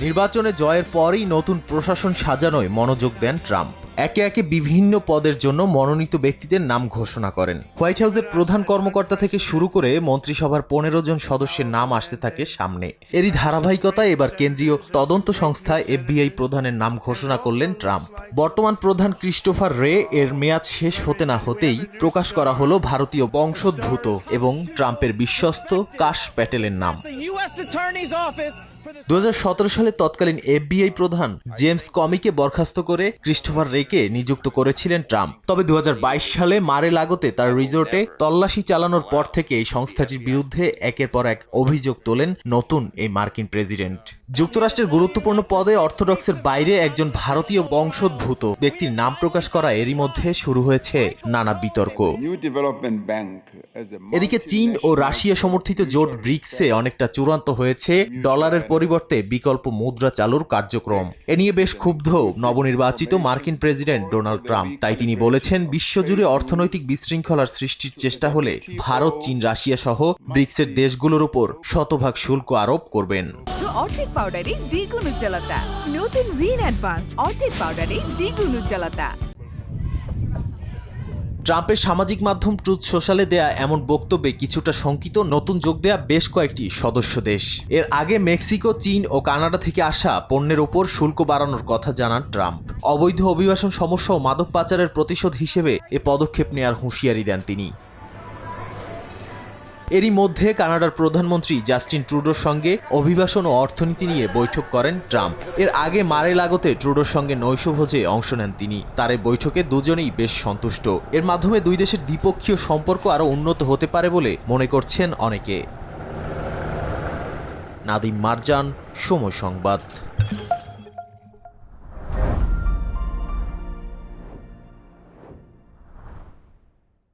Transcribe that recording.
নির্বাচনে জয়ের পরই নতুন প্রশাসন সাজানোয় মনোযোগ দেন ট্রাম্প। একে একে বিভিন্ন পদের জন্য মনোনীত ব্যক্তিদের নাম ঘোষণা করেন। হোয়াইট হাউসের প্রধান কর্মকর্তা থেকে শুরু করে মন্ত্রিসভার পনেরো জন সদস্যের নাম আসতে থাকে সামনে। এরই ধারাবাহিকতায় এবার কেন্দ্রীয় তদন্ত সংস্থা এফবিআই প্রধানের নাম ঘোষণা করলেন ট্রাম্প। বর্তমান প্রধান ক্রিস্টোফার রে এর মেয়াদ শেষ হতে না হতেই প্রকাশ করা হলো ভারতীয় বংশোদ্ভূত এবং ট্রাম্পের বিশ্বস্ত কাশ প্যাটেলের নাম। দু সালে তৎকালীন এফবিআই প্রধান জেমস কমিকে বরখাস্ত করে ক্রিস্টোফার রেকে নিযুক্ত করেছিলেন ট্রাম্প। তবে দু সালে মারে লাগোতে তার রিসোর্টে তল্লাশি চালানোর পর থেকে এই সংস্থাটির বিরুদ্ধে একের পর এক অভিযোগ তোলেন নতুন এই মার্কিন প্রেসিডেন্ট। যুক্তরাষ্ট্রের গুরুত্বপূর্ণ পদে অর্থোডক্সের বাইরে একজন ভারতীয় বংশোদ্ভূত ব্যক্তির নাম প্রকাশ করা এরই মধ্যে শুরু হয়েছে নানা বিতর্ক। এদিকে চীন ও রাশিয়া সমর্থিত জোট ব্রিক্সে অনেকটা চূড়ান্ত হয়েছে ডলারের পরিবর্তে বিকল্প মুদ্রা চালুর কার্যক্রম। এ নিয়ে বেশ ক্ষুব্ধ নবনির্বাচিত মার্কিন প্রেসিডেন্ট ডোনাল্ড ট্রাম্প। তাই তিনি বলেছেন, বিশ্বজুড়ে অর্থনৈতিক বিশৃঙ্খলার সৃষ্টির চেষ্টা হলে ভারত, চীন, রাশিয়া সহ ব্রিক্সের দেশগুলোর উপর শতভাগ শুল্ক আরোপ করবেন। অর্ধেক পাউডারে দ্বিগুণ উজ্জ্বলতা। নতুন পাউডারে দ্বিগুণ উজ্জ্বলতা। ট্রাম্পের সামাজিক মাধ্যম ট্রুথ সোশ্যালে দেয়া এমন বক্তব্যে কিছুটা শঙ্কিত নতুন যোগ দেয়া বেশ কয়েকটি সদস্য দেশ। এর আগে মেক্সিকো, চীন ও কানাডা থেকে আসা পণ্যের ওপর শুল্ক বাড়ানোর কথা জানান ট্রাম্প। অবৈধ অভিবাসন সমস্যা ও মাদক পাচারের প্রতিশোধ হিসেবে এ পদক্ষেপ নেওয়ার হুঁশিয়ারি দেন তিনি। এরই মধ্যে কানাডার প্রধানমন্ত্রী জাস্টিন ট্রুডোর সঙ্গে অভিবাসন ও অর্থনীতি নিয়ে বৈঠক করেন ট্রাম্প। এর আগে মারে লাগতে ট্রুডোর সঙ্গে নৈশভোজে অংশ নেন তিনি। তার এই বৈঠকে দুজনেই বেশ সন্তুষ্ট। এর মাধ্যমে দুই দেশের দ্বিপক্ষীয় সম্পর্ক আরও উন্নত হতে পারে বলে মনে করছেন অনেকে। নাদিম মারজান, সময় সংবাদ।